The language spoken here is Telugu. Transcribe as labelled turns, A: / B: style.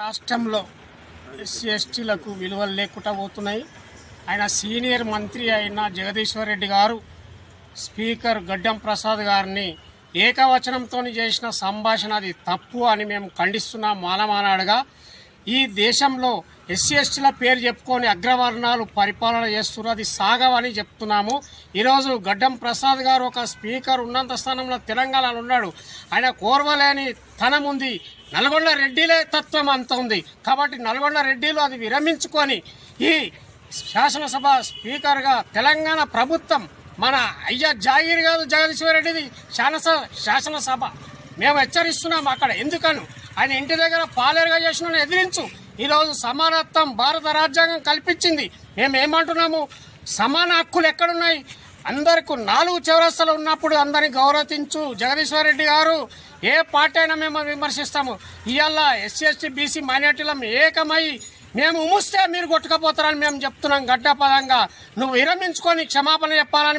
A: రాష్ట్రంలో ఎస్సీ ఎస్టీలకు విలువలు లేకుండా పోతున్నాయి. ఆయన సీనియర్ మంత్రి అయిన జగదీశ్వర్ రెడ్డి గారు స్పీకర్ గడ్డం ప్రసాద్ గారిని ఏకవచనంతో చేసిన సంభాషణ అది తప్పు అని మేము ఖండిస్తున్నాం. మానమానాడుగా ఈ దేశంలో ఎస్సీ ఎస్టీల పేరు చెప్పుకొని అగ్రవర్ణాలు పరిపాలన చేస్తున్నారు. అది సాగవని చెప్తున్నాము. ఈరోజు గడ్డం ప్రసాద్ గారు ఒక స్పీకర్ ఉన్నంత స్థానంలో తెలంగాణలో ఉన్నాడు. ఆయన కోరవలేని తనం ఉంది. నల్గొండ రెడ్డిలే తత్వం అంత ఉంది. కాబట్టి నల్గొండ రెడ్డిలు అది విరమించుకొని ఈ శాసనసభ స్పీకర్గా తెలంగాణ ప్రభుత్వం మన అయ్యా జాగీర్ గారు జగదీశ్వర్ రెడ్డిది శాసన శాసనసభ. మేము హెచ్చరిస్తున్నాము అక్కడ. ఎందుకను? ఆయన ఇంటి దగ్గర పాలేరుగా చేసిన ఎదిరించు. ఈరోజు సమానత్వం భారత రాజ్యాంగం కల్పించింది. మేము ఏమంటున్నాము? సమాన హక్కులు ఎక్కడున్నాయి? అందరికి నాలుగు చౌరస్తలు ఉన్నప్పుడు అందరిని గౌరవించు జగదీశ్వర్ రెడ్డి గారు. ఏ పార్టీ అయినా మేము విమర్శిస్తాము. ఇవాళ ఎస్సీ ఎస్టీ బీసీ మైనార్టీలం ఏకమై మేము ఉముస్తే మీరు కొట్టుకపోతారని మేము చెప్తున్నాం గడ్డపదంగా. నువ్వు విరమించుకొని క్షమాపణ చెప్పాలని